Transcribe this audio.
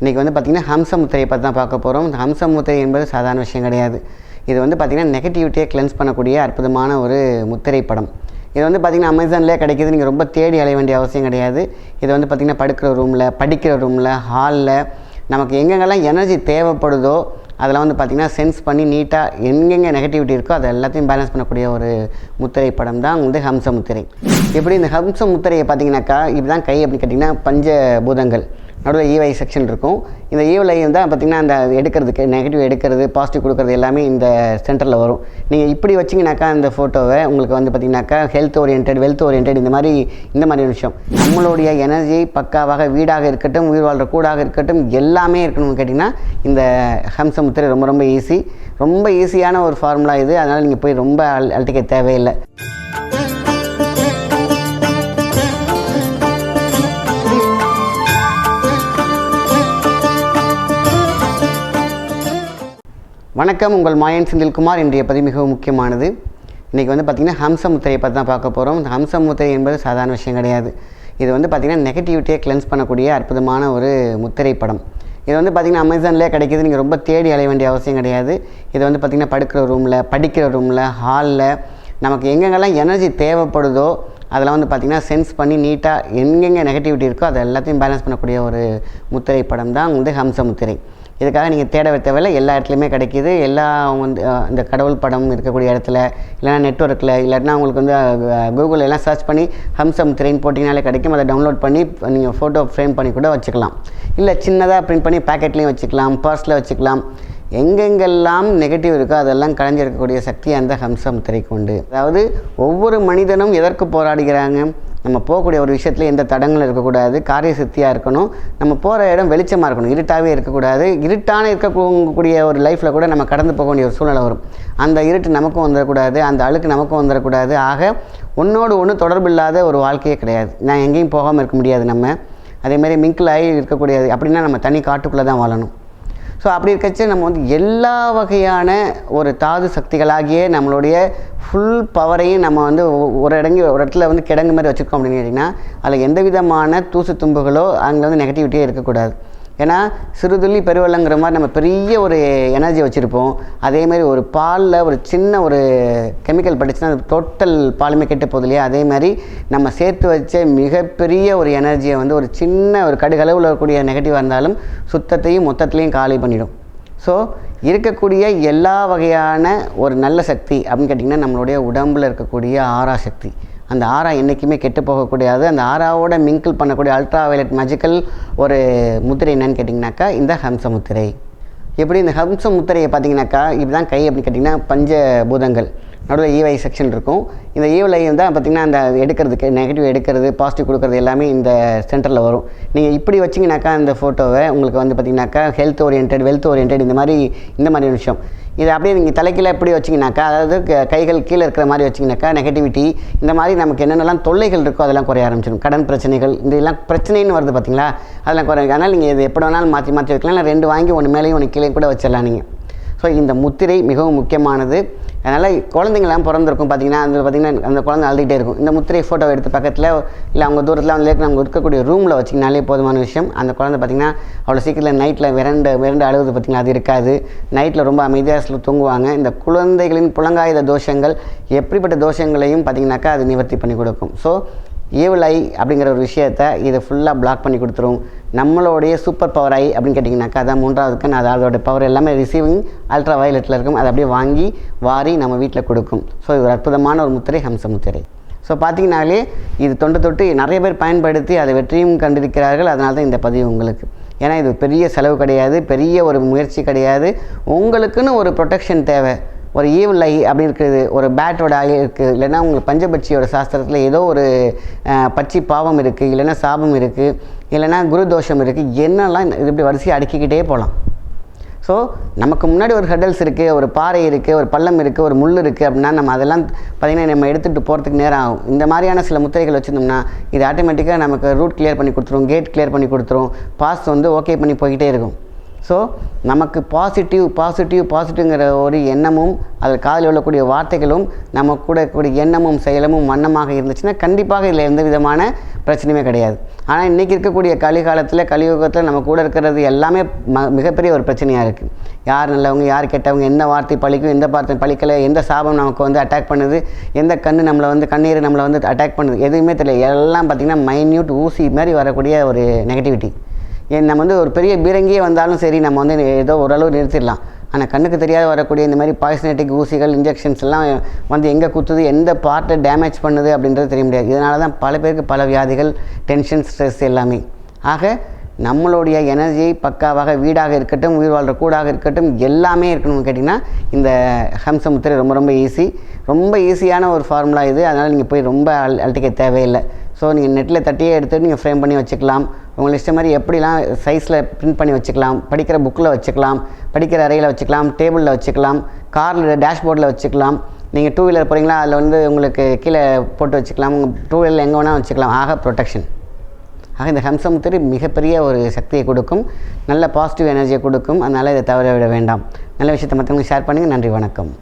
இன்றைக்கி வந்து பார்த்திங்கன்னா ஹம்ச முத்திரையை பற்றி தான் பார்க்க போகிறோம் இந்த ஹம்ச முத்திரை என்பது சாதாரண விஷயம் கிடையாது. இது வந்து பார்த்திங்கன்னா நெகட்டிவிட்டியை கிளென்ஸ் பண்ணக்கூடிய அற்புதமான ஒரு முத்திரை படம். இது வந்து பார்த்திங்கன்னா அமேசான்லேயே கிடைக்கிது. நீங்கள் ரொம்ப தேடி அலைய வேண்டிய அவசியம் கிடையாது. இது வந்து பார்த்திங்கன்னா படுக்கிற ரூமில் படிக்கிற ரூமில் ஹாலில் நமக்கு எங்கெங்கெல்லாம் எனர்ஜி தேவைப்படுதோ அதெல்லாம் வந்து பார்த்திங்கன்னா சென்ஸ் பண்ணி நீட்டாக எங்கெங்கே நெகட்டிவிட்டி இருக்கோ அதை எல்லாத்தையும் பேலன்ஸ் பண்ணக்கூடிய ஒரு முத்திரை படம் தான் வந்து ஹம்ச முத்திரை எப்படி இந்த ஹம்ச முத்திரையை பார்த்திங்கனாக்கா இப்படி தான் கை அப்படின்னு கேட்டிங்கன்னா பஞ்சபூதங்கள் நடுவில் இவை செக்ஷன் இருக்கும். இந்த ஈவில் தான் பார்த்திங்கன்னா அந்த எடுக்கிறதுக்கு நெகட்டிவ் எடுக்கிறது பாசிட்டிவ் கொடுக்குறது எல்லாமே இந்த சென்டரில் வரும். நீங்கள் இப்படி வச்சிங்கனாக்கா அந்த ஃபோட்டோவை உங்களுக்கு வந்து பார்த்திங்கனாக்கா ஹெல்த் ஓரியன்ட் வெல்த் ஓரியன்ட் இந்த மாதிரி இந்த மாதிரி விஷயம். நம்மளுடைய எனர்ஜி பக்காவாக வீடாக இருக்கட்டும் உயிர் வாழ்கிற கூடாக இருக்கட்டும் எல்லாமே இருக்கணும்னு கேட்டிங்கன்னா இந்த ஹம்சமுத்திரை ரொம்ப ரொம்ப ஈஸி ரொம்ப ஈஸியான ஒரு ஃபார்முலா இது. அதனால் நீங்கள் போய் ரொம்ப அல் அழட்டிக்க தேவையில்லை. வணக்கம் உங்கள் மாயன் செந்தில்குமார். இன்றைய பதிவு மிகவும் முக்கியமானது. இன்றைக்கி வந்து பார்த்திங்கன்னா ஹம்சமுத்திரையை பற்றி தான் பார்க்க போகிறோம் இந்த ஹம்சமுத்திரை என்பது சாதாரண விஷயம் கிடையாது. இது வந்து பார்த்திங்கன்னா நெகட்டிவிட்டியை கிளென்ஸ் பண்ணக்கூடிய அற்புதமான ஒரு முத்திரை படம். இது வந்து பார்த்திங்கன்னா அமேசான்லேயே கிடைக்கிது. நீங்கள் ரொம்ப தேடி அலைய வேண்டிய அவசியம் கிடையாது. இது வந்து பார்த்திங்கன்னா படுக்கிற ரூமில் படிக்கிற ரூமில் ஹாலில் நமக்கு எங்கெங்கெல்லாம் எனர்ஜி தேவைப்படுதோ அதெல்லாம் வந்து பார்த்திங்கன்னா சென்ஸ் பண்ணி நீட்டாக எங்கெங்கே நெகட்டிவிட்டி இருக்கோ அதை எல்லாத்தையும் பேலன்ஸ் பண்ணக்கூடிய ஒரு முத்திரை படம் தான் வந்து ஹம்ச முத்திரை. இதுக்காக நீங்கள் தேட தேவையில்லை எல்லா இடத்துலையுமே கிடைக்கிது. எல்லா வந்து இந்த கடவுள் படம் இருக்கக்கூடிய இடத்துல இல்லைனா நெட்ஒர்க்கில் இல்லாட்டினா உங்களுக்கு வந்து கூகுளில் எல்லாம் சர்ச் பண்ணி ஹம்சம் திரைன்னு போட்டிங்கனாலே கிடைக்கும். அதை டவுன்லோட் பண்ணி நீங்கள் ஃபோட்டோ ஃப்ரேம் பண்ணி கூட வச்சுக்கலாம். இல்லை சின்னதாக பிரிண்ட் பண்ணி பேக்கெட்லேயும் வச்சுக்கலாம் பர்ஸில் வச்சுக்கலாம். எங்கெங்கெல்லாம் நெகட்டிவ் இருக்கோ அதெல்லாம் கலைஞ்சிருக்கக்கூடிய சக்தி அந்த ஹம்சம் திரைக்கு உண்டு. அதாவது ஒவ்வொரு மனிதனும் எதற்கு போராடுகிறாங்க? நம்ம போகக்கூடிய ஒரு விஷயத்தில் எந்த தடங்களும் இருக்கக்கூடாது. காரிய சித்தியாக இருக்கணும். நம்ம போகிற இடம் வெளிச்சமாக இருக்கணும். இருட்டாகவே இருக்கக்கூடாது. இருட்டான இருக்கக்கூடிய ஒரு லைஃப்பில் கூட நம்ம கடந்து போக வேண்டிய ஒரு சூழ்நிலை வரும். அந்த இருட்டு நமக்கும் வந்துடக்கூடாது. அந்த அழுக்கு நமக்கும் வந்துடக்கூடாது. ஆக ஒன்றோடு ஒன்று தொடர்பு இல்லாத ஒரு வாழ்க்கையே கிடையாது. நான் எங்கேயும் போகாமல் இருக்க முடியாது நம்ம. அதேமாதிரி மிங்கிள் ஆகி இருக்கக்கூடியது. அப்படின்னா நம்ம தனி காட்டுக்குள்ளே தான் வாழணும். ஸோ அப்படி இருக்கச்சு நம்ம வந்து எல்லா வகையான ஒரு தாது சக்திகளாகிய நம்மளுடைய ஃபுல் பவரையும் நம்ம வந்து ஒரு இடங்கி ஒரு இடத்துல வந்து கிடங்கு மாதிரி வச்சுருக்கோம் அப்படின்னு கேட்டிங்கன்னா அதில் எந்த விதமான தூசு தும்புகளோ அங்கே வந்து நெகட்டிவிட்டியே இருக்கக்கூடாது. ஏன்னா சிறுதுள்ளி பெருவெள்ளங்கிற மாதிரி நம்ம பெரிய ஒரு எனர்ஜி வச்சுருப்போம். அதே மாதிரி ஒரு பாலில் ஒரு சின்ன ஒரு கெமிக்கல் பட்டுச்சுன்னா அது டோட்டல் பாலுமே கெட்டு போகுது இல்லையா? அதே மாதிரி நம்ம சேர்த்து வச்ச மிகப்பெரிய ஒரு எனர்ஜியை வந்து ஒரு சின்ன ஒரு கடுகளவில் இருக்கக்கூடிய நெகட்டிவாக இருந்தாலும் சுத்தத்தையும் மொத்தத்துலேயும் காலி பண்ணிடும். ஸோ இருக்கக்கூடிய எல்லா வகையான ஒரு நல்ல சக்தி அப்படின்னு கேட்டிங்கன்னா நம்மளுடைய உடம்பில் இருக்கக்கூடிய ஆறா சக்தி. அந்த ஆறா என்றைக்குமே கெட்டு போகக்கூடாது. அந்த ஆறாவோட மிங்கிள் பண்ணக்கூடிய அல்ட்ரா வயலட் மேஜிக்கல் ஒரு முத்திரை என்னன்னு கேட்டிங்கனாக்கா இந்த ஹம்ச முத்திரை. எப்படி இந்த ஹம்ச முத்திரையை பார்த்தீங்கன்னாக்கா இப்படி தான் கை அப்படின்னு கேட்டிங்கன்னா பஞ்ச பூதங்கள் நடுவில் ஈவை செக்ஷன் இருக்கும். இந்த ஈவில் தான் பார்த்திங்கன்னா அந்த எடுக்கிறதுக்கு நெகட்டிவ் எடுக்கிறது பாசிட்டிவ் கொடுக்குறது எல்லாமே இந்த சென்டரில் வரும். நீங்கள் இப்படி வச்சிங்கனாக்கா அந்த ஃபோட்டோவை உங்களுக்கு வந்து பார்த்திங்கனாக்கா ஹெல்த் ஓரியன்ட் வெல்த் ஓரியன்ட் இந்த மாதிரி இந்த மாதிரி விஷயம். இதை அப்படியே நீங்கள் தலைக்கீழே எப்படி வச்சிங்கனாக்கா அதாவது க- கைகள் கீழே இருக்கிற மாதிரி வச்சிங்கனாக்கா நெகட்டிவிட்டி இந்த மாதிரி நமக்கு என்னென்னலாம் தொல்லைகள் இருக்கோ அதெல்லாம் குறைய ஆரம்பிச்சிடும். கடன் பிரச்சனைகள் இந்த எல்லாம் பிரச்சனைன்னு வருது பார்த்தீங்களா அதெல்லாம் குறையும் அதனால் நீங்கள் இது எப்படி வேணாலும் மாற்றி மாற்றி வைக்கலாம். இல்லை ரெண்டு வாங்கி ஒன்று மேலேயும் ஒன்று கீழே கூட வச்சிடலாம் நீங்கள் ஸோ இந்த முத்திரை மிகவும் முக்கியமானது. அதனால் குழந்தைங்களாம் பிறந்திருக்கும். பார்த்தீங்கன்னா அதில் பார்த்தீங்கன்னா அந்த குழந்தை அழுதுகிட்டே இருக்கும். இந்த முத்திரை ஃபோட்டோ எடுத்து பக்கத்தில் இல்லை அவங்க தூரத்தில் வந்து அவங்க இருக்கக்கூடிய ரூமில் வச்சிங்கனாலே போதுமான விஷயம். அந்த குழந்தை பார்த்தீங்கன்னா அவ்வளோ சீக்கிரத்தில் நைட்டில் விரண்டு விரண்டு அழுகுது பார்த்திங்கன்னா அது இருக்காது. நைட்டில் ரொம்ப அமைதியாக தூங்குவாங்க. இந்த குழந்தைகளின் புலங்காயுத தோஷங்கள் எப்படிப்பட்ட தோஷங்களையும் பார்த்தீங்கன்னாக்கா அது நிவர்த்தி பண்ணி கொடுக்கும். ஸோ ஈவில் ஐ அப்படிங்கிற ஒரு விஷயத்தை இதை ஃபுல்லாக பிளாக் பண்ணி கொடுத்துரும். நம்மளுடைய சூப்பர் பவர் ஐ அப்படின்னு கேட்டிங்கனாக்கா அதான் மூன்றாவது கண். அது அதோட பவர் எல்லாமே ரிசீவிங் அல்ட்ரா வயலட்டில் இருக்கும். அதை அப்படியே வாங்கி வாரி நம்ம வீட்டில் கொடுக்கும். ஸோ இது ஒரு அற்புதமான ஒரு முத்திரை ஹம்ச முத்திரை. ஸோ பார்த்தீங்கனாலே இது தொண்டு தொட்டு நிறைய பேர் பயன்படுத்தி அதை வெற்றியும் கண்டிருக்கிறார்கள். அதனால தான் இந்த பதிவு உங்களுக்கு. ஏன்னா இது பெரிய செலவு கிடையாது. பெரிய ஒரு முயற்சி கிடையாது. உங்களுக்குன்னு ஒரு ப்ரொடெக்ஷன் தேவை. ஒரு ஈவில் ஐ அப்படி இருக்குது ஒரு பேட்டோட ஐ இருக்குது இல்லைன்னா உங்களுக்கு பஞ்சபட்சியோட சாஸ்திரத்தில் ஏதோ ஒரு பட்சி பாவம் இருக்குது இல்லைன்னா சாபம் இருக்குது இல்லைன்னா குரு தோஷம் இருக்குது என்னெல்லாம் இது இப்படி வரிசையாக அடுக்கிக்கிட்டே போகலாம் ஸோ நமக்கு முன்னாடி ஒரு ஹெடல்ஸ் இருக்குது ஒரு பாறை இருக்குது ஒரு பள்ளம் இருக்குது ஒரு முள் இருக்குது அப்படின்னா நம்ம அதெல்லாம் பார்த்திங்கன்னா நம்ம எடுத்துகிட்டு போகிறதுக்கு நேரம் ஆகும். இந்த மாதிரியான சில முத்திரைகள் வச்சுருந்தோம்னா இது ஆட்டோமேட்டிக்காக நமக்கு ரூட் கிளியர் பண்ணி கொடுத்துரும் கேட் கிளியர் பண்ணி கொடுத்துரும் பாஸ் வந்து ஓகே பண்ணி போய்கிட்டே இருக்கும். ஸோ நமக்கு பாசிட்டிவ் பாசிட்டிவ் பாசிட்டிவ்ங்கிற ஒரு எண்ணமும் அதில் காதில் உள்ளக்கூடிய வார்த்தைகளும் நம்ம கூட கூடிய எண்ணமும் செயலமும் வண்ணமாக இருந்துச்சுன்னா கண்டிப்பாக இதில் எந்த விதமான பிரச்சனையுமே கிடையாது. ஆனால் இன்றைக்கி இருக்கக்கூடிய கலிகாலத்தில் கலியுகத்தில் நம்ம கூட இருக்கிறது எல்லாமே ம மிகப்பெரிய ஒரு பிரச்சனையாக இருக்குது யார் நல்லவங்க யார் கெட்டவங்க எந்த வார்த்தை பழிக்கும் எந்த வார்த்தை பழிக்கலை எந்த சாபம் நமக்கு வந்து அட்டாக் பண்ணுது எந்த கண்ணு நம்மளை வந்து கண்ணீர் நம்மளை வந்து அட்டாக் பண்ணுது எதுவுமே தெரியல. எல்லாம் பார்த்திங்கன்னா மைன்யூட் ஊசி மாதிரி வரக்கூடிய ஒரு நெகட்டிவிட்டி நம்ம வந்து ஒரு பெரிய பீரங்கியே வந்தாலும் சரி நம்ம வந்து ஏதோ ஓரளவு நிறுத்திடலாம். ஆனால் கண்ணுக்கு தெரியாத வரக்கூடிய இந்த மாதிரி பாய்சனேட்டிக் ஊசிகள் இன்ஜெக்ஷன்ஸ் எல்லாம் வந்து எங்கே குத்துது எந்த பார்ட்டை டேமேஜ் பண்ணுது அப்படின்றது தெரிய முடியாது. இதனால தான் பல பேருக்கு பல வியாதிகள் டென்ஷன் ஸ்ட்ரெஸ் எல்லாமே. ஆக நம்மளுடைய எனர்ஜி பக்காவாக வீடாக இருக்கட்டும் உயிர் வாழ்கிற கூடாக இருக்கட்டும் எல்லாமே இருக்கணும்னு கேட்டிங்கன்னா இந்த ஹம்சமுத்திரை ரொம்ப ரொம்ப ஈஸி ரொம்ப ஈஸியான ஒரு ஃபார்முலா இது. அதனால் நீங்கள் போய் ரொம்ப அல் அழட்டிக்க தேவையில்லை. ஸோ நீங்கள் நெட்டில் தட்டியே எடுத்து நீங்கள் ஃப்ரேம் பண்ணி வச்சுக்கலாம். உங்களுக்கு இஷ்டம் மாதிரி எப்படிலாம் சைஸில் பிரிண்ட் பண்ணி வச்சுக்கலாம். படிக்கிற புக்கில் வச்சுக்கலாம். படிக்கிற அறையில் வச்சுக்கலாம். டேபிளில் வச்சுக்கலாம். காரில் டேஷ்போர்டில் வச்சுக்கலாம். நீங்கள் டூ வீலர் போகிறீங்களா அதில் வந்து உங்களுக்கு கீழே போட்டு வச்சுக்கலாம். உங்கள் டூ வீலர் எங்கே வேணால் வச்சுக்கலாம். ஆக ப்ரொடெக்ஷன் ஆக இந்த ஹம்சமுத்திரி மிகப்பெரிய ஒரு சக்தியை கொடுக்கும். நல்ல பாசிட்டிவ் எனர்ஜியை கொடுக்கும். அதனால் இதை தவற விட வேண்டாம். நல்ல விஷயத்தை மற்றவங்களுக்கு ஷேர் பண்ணுங்கள் நன்றி வணக்கம்.